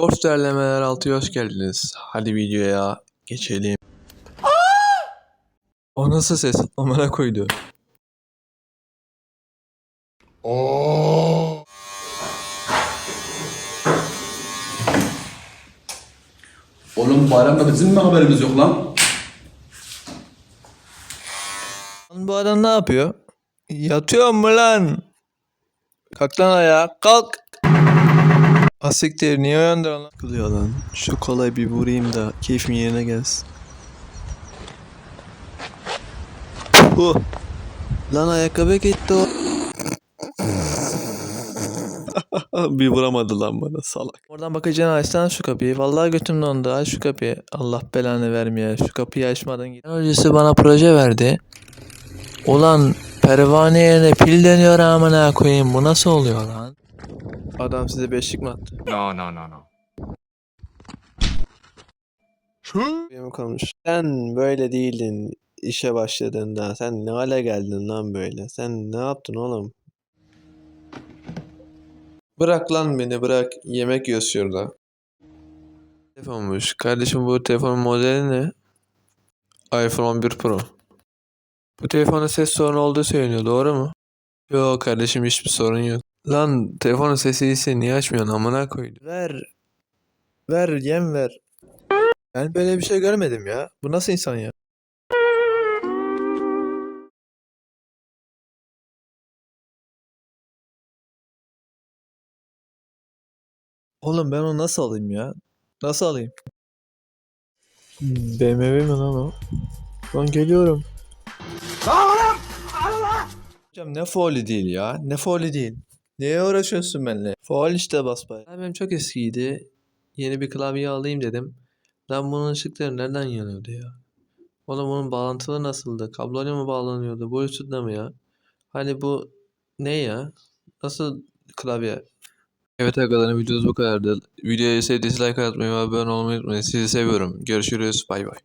Shorts derlemeler altı hoş geldiniz. Hadi videoya geçelim. O nasıl ses? Amına koydu. Oğlum bayramda bizim mi haberimiz yok lan? Lan bu adam ne yapıyor? Yatıyor mu lan? Kalk lan ayağa kalk. Asiktir niye uyandırın lan? Kılıyor lan. Şu kolayı bir vurayım da keyfim yerine gelsin. Bu. Lan ayakkabı gitti o. bir vuramadı lan bana salak. Oradan bakacaksın açsana şu kapıyı. Vallahi götüm dondu aç şu kapıyı. Allah belanı vermeye. Şu kapıyı açmadan git. Öncesi bana proje verdi. Ulan pervane yerine pil deniyor amına koyayım. Bu nasıl oluyor lan? Adam size beşlik mi attı? No, no, no, no. Benim kalmış. Sen böyle değildin işe başladığında. Sen ne hale geldin lan böyle? Sen ne yaptın oğlum? Bırak lan beni bırak. Yemek yiyoruz şurada. Telefonmuş. Kardeşim bu telefonun modeli ne? iPhone 11 Pro. Bu telefonda ses sorunu olduğu söyleniyor. Doğru mu? Yok kardeşim hiçbir sorun yok. Lan telefonun sesi iyiyse niye açmıyorsun amına koydu. Ver. Ver yem ver. Ben böyle bir şey görmedim ya. Bu nasıl insan ya? Oğlum ben onu nasıl alayım ya? Nasıl alayım? BMW mi lan o? Lan geliyorum. Hocam ne faulü değil ya? Ne faulü değil? Neye uğraşıyorsun benimle? Faul işte basbay. Benim çok eskiydi. Yeni bir klavye alayım dedim. Lan bunun ışıkları nereden yanıyordu ya? Oğlum bunun bağlantılı nasıldı? Kabloyla mı bağlanıyordu? Bluetooth'la mı ya? Hani bu ne ya? Nasıl klavye? Evet arkadaşlar videomuz bu kadardı. Videoyu sevdiyseniz like atmayı ve abone olmayı unutmayın. Sizi seviyorum. Görüşürüz. Bay bay.